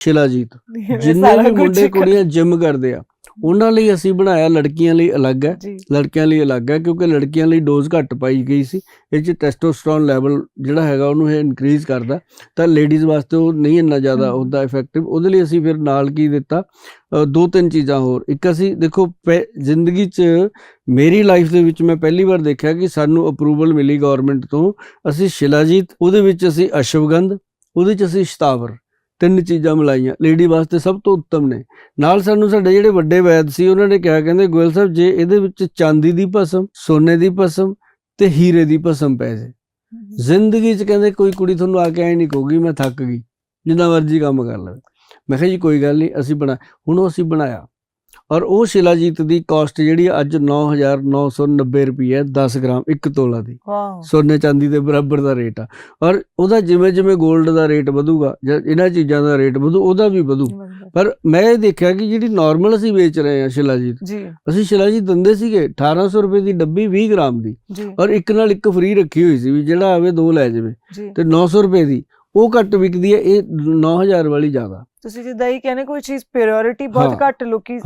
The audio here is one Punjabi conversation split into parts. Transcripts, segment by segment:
ਸ਼ਿਲਾਜੀਤ ਜਿੰਨੇ ਵੀ ਮੁੰਡੇ ਕੁੜੀਆਂ ਜਿਮ ਕਰਦੇ ਆ ਉਹਨਾਂ ਲਈ ਅਸੀਂ ਬਣਾਇਆ ਲੜਕੀਆਂ ਲਈ ਅਲੱਗ ਹੈ ਲੜਕਿਆਂ ਲਈ ਅਲੱਗ ਹੈ ਕਿਉਂਕਿ ਲੜਕੀਆਂ ਲਈ ਡੋਜ਼ ਘੱਟ ਪਾਈ ਗਈ ਸੀ ਇਹ ਚ ਟੈਸਟੋਸਟੇਰੋਨ ਲੈਵਲ ਜਿਹੜਾ ਹੈਗਾ ਉਹਨੂੰ ਇਹ ਇਨਕਰੀਜ਼ ਕਰਦਾ ਤਾਂ ਲੇਡੀਜ਼ ਵਾਸਤੇ ਉਹ ਨਹੀਂ ਇੰਨਾ ਜ਼ਿਆਦਾ ਹਮ। ਹੁੰਦਾ ਇਫੈਕਟਿਵ ਉਹਦੇ ਲਈ ਅਸੀਂ ਫਿਰ ਨਾਲ ਕੀ ਦਿੱਤਾ ਦੋ ਤਿੰਨ ਚੀਜ਼ਾਂ ਹੋਰ ਇੱਕ ਅਸੀਂ ਦੇਖੋ ਜ਼ਿੰਦਗੀ 'ਚ ਮੇਰੀ ਲਾਈਫ ਦੇ ਵਿੱਚ ਮੈਂ ਪਹਿਲੀ ਵਾਰ ਦੇਖਿਆ ਕਿ ਸਾਨੂੰ ਅਪਰੂਵਲ ਮਿਲੀ ਗਵਰਨਮੈਂਟ ਤੋਂ ਅਸੀਂ ਸ਼ਿਲਾਜੀਤ ਉਹਦੇ ਵਿੱਚ ਅਸੀਂ ਅਸ਼ਵਗੰਧ ਉਹਦੇ 'ਚ ਅਸੀਂ ਸ਼ਤਾਵਰ ਤਿੰਨ ਚੀਜ਼ਾਂ ਮਿਲਾਈਆਂ। ਲੇਡੀ ਵਾਸਤੇ ਸਭ ਤੋਂ ਉੱਤਮ ਨੇ। ਨਾਲ ਸਾਨੂੰ ਸਾਡੇ ਜਿਹੜੇ ਵੱਡੇ ਵੈਦ ਸੀ ਉਹਨਾਂ ਨੇ ਕਿਹਾ ਕਹਿੰਦੇ ਗੋਇਲ ਸਾਹਿਬ ਜੇ ਇਹਦੇ ਵਿੱਚ ਚਾਂਦੀ ਦੀ ਭਸਮ ਸੋਨੇ ਦੀ ਭਸਮ ਤੇ ਹੀਰੇ ਦੀ ਭਸਮ ਪੈ ਜੇ। ਜ਼ਿੰਦਗੀ 'ਚ ਕਹਿੰਦੇ ਕੋਈ ਕੁੜੀ ਤੁਹਾਨੂੰ ਆ ਕੇ ਐ ਨਹੀਂ ਕਹੂਗੀ ਮੈਂ ਥੱਕ ਗਈ ਜਿੰਨਾ ਮਰਜ਼ੀ ਕੰਮ ਕਰ ਲਵੇ। ਮੈਂ ਕਿਹਾ ਜੀ ਕੋਈ ਗੱਲ ਨਹੀਂ ਅਸੀਂ ਬਣਾ ਹੁਣ ਉਹ ਅਸੀਂ ਬਣਾਇਆ। ਔਰ ਉਹ ਸ਼ਿਲਾਜੀਤ ਦੀ ਕਾਸਟ ਜਿਹੜੀ ਆ ਅੱਜ 9990 ਰੁਪਏ ਹੈ 10 ਗ੍ਰਾਮ 1 ਤੋਲਾ ਦੀ। ਸੋਨੇ ਚਾਂਦੀ ਦੇ ਬਰਾਬਰ ਦਾ ਰੇਟ ਆ। ਔਰ ਉਹਦਾ ਜਿਵੇਂ ਜਿਵੇਂ 골ਡ ਦਾ ਰੇਟ ਵਧੂਗਾ ਜਾਂ ਇਹਨਾਂ ਚੀਜ਼ਾਂ ਦਾ ਰੇਟ ਵਧੂ ਉਹਦਾ ਵੀ ਵਧੂ। ਪਰ ਮੈਂ ਇਹ ਦੇਖਿਆ ਕਿ ਜਿਹੜੀ ਨਾਰਮਲ ਅਸੀਂ ਵੇਚ ਰਹੇ ਹਾਂ ਸ਼ਿਲਾਜੀਤ ਜੀ। ਅਸੀਂ ਸ਼ਿਲਾਜੀਤ ਦਿੰਦੇ ਸੀਗੇ 1800 ਰੁਪਏ ਦੀ ਡੱਬੀ 20 ਗ੍ਰਾਮ ਦੀ ਔਰ ਇੱਕ ਨਾਲ ਇੱਕ ਫ੍ਰੀ ਰੱਖੀ ਹੋਈ ਸੀ ਵੀ ਜਿਹੜਾ ਆਵੇ ਦੋ ਲੈ ਜਾਵੇ। ਤੇ 900 ਰੁਪਏ ਦੀ ਉਹ ਘੱਟ ਵਿਕਦੀ ਹੈ ਇਹ 9000 ਵਾਲੀ ਜ਼ਿਆਦਾ। ਤੁਸੀਂ ਜਿੱਦਾਂ ਹੀ ਕਹਿੰਦੇ ਕੋਈ ਚੀਜ਼ ਪ੍ਰਾਇੋਰਟੀ ਬਹੁਤ ਘੱਟ ਲੋਕੀ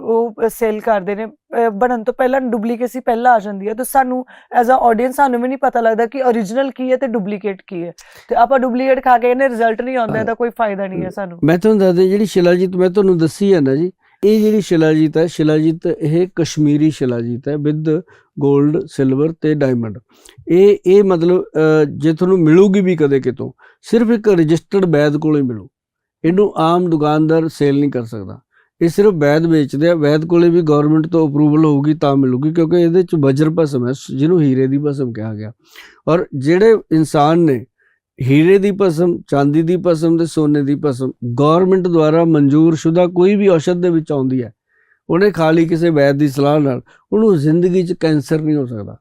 ਉਹ ਸੇਲ ਕਰਦੇ ਨੇ। ਬਣਨ ਤੋਂ ਪਹਿਲਾਂ ਡੁਪਲੀਕੇਸੀ ਪਹਿਲਾਂ ਆ ਜਾਂਦੀ ਹੈ। ਤਾਂ ਸਾਨੂੰ ਐਜ਼ ਅ ਆਡੀਅנס ਸਾਨੂੰ ਵੀ ਨਹੀਂ ਪਤਾ ਲੱਗਦਾ ਕਿ origignal ਕੀ ਹੈ ਤੇ ਡੁਪਲੀਕੇਟ ਕੀ ਹੈ। ਤੇ ਆਪਾਂ ਡੁਪਲੀਕੇਟ ਖਾ ਕੇ ਇਹਨੇ ਰਿਜ਼ਲਟ ਨਹੀਂ ਆਉਂਦਾ। ਇਹਦਾ ਕੋਈ ਫਾਇਦਾ ਨਹੀਂ ਹੈ ਸਾਨੂੰ। ਮੈਂ ਤੁਹਾਨੂੰ ਦੱਸਦਾ ਜਿਹੜੀ ਸ਼ਿਲਾਜੀਤ ਮੈਂ ਤੁਹਾਨੂੰ ਦੱਸੀ ਹੈ ਨਾ ਜੀ ਇਹ ਜਿਹੜੀ ਸ਼ਿਲਾਜੀਤ ਹੈ, ਸ਼ਿਲਾਜੀਤ ਇਹ ਕਸ਼ਮੀਰੀ ਸ਼ਿਲਾਜੀਤ ਹੈ ਵਿਦ 골ਡ ਸਿਲਵਰ ਤੇ ਡਾਇਮੰਡ ਇਹ ਇਹ ਮਤਲਬ ਜੇ ਤੁਹਾਨੂੰ ਮਿਲੂਗੀ ਵੀ ਕਦੇ ਕਿਤੋਂ, ਸਿਰਫ ਇੱਕ ਰਜਿਸਟਰਡ ਵੈਦ ਕੋਲੋਂ ਹੀ ਮਿਲੂ। ਇਹਨੂੰ ਆਮ ਦੁਕਾਨਦਾਰ ਸੇਲ ਨਹੀਂ ਕਰ ਸਕਦਾ। ਇਹ ਸਿਰਫ ਵੈਦ ਵੇਚਦੇ ਆ ਵੈਦ ਕੋਲੇ ਵੀ ਗਵਰਨਮੈਂਟ ਤੋਂ ਅਪਰੂਵਲ ਹੋਊਗੀ ਤਾਂ ਮਿਲੂਗੀ, ਕਿਉਂਕਿ ਇਹਦੇ ਚ ਵਜਰ ਭਸਮ ਹੈ, ਜਿਹਨੂੰ ਹੀਰੇ ਦੀ ਭਸਮ ਕਿਹਾ ਗਿਆ। ਔਰ ਜਿਹੜੇ ਇਨਸਾਨ ਨੇ ਹੀਰੇ ਦੀ ਭਸਮ, ਚਾਂਦੀ ਦੀ ਭਸਮ ਤੇ ਸੋਨੇ ਦੀ ਭਸਮ ਗਵਰਨਮੈਂਟ ਦੁਆਰਾ ਮਨਜ਼ੂਰਸ਼ੁਦਾ ਕੋਈ ਵੀ ਔਸ਼ਧ ਦੇ ਵਿੱਚ ਆਉਂਦੀ ਹੈ, ਉਹਨੇ ਖਾਲੀ ਕਿਸੇ ਵੈਦ ਦੀ ਸਲਾਹ ਨਾਲ, ਉਹਨੂੰ ਜ਼ਿੰਦਗੀ 'ਚ ਕੈਂਸਰ ਨਹੀਂ ਹੋ ਸਕਦਾ।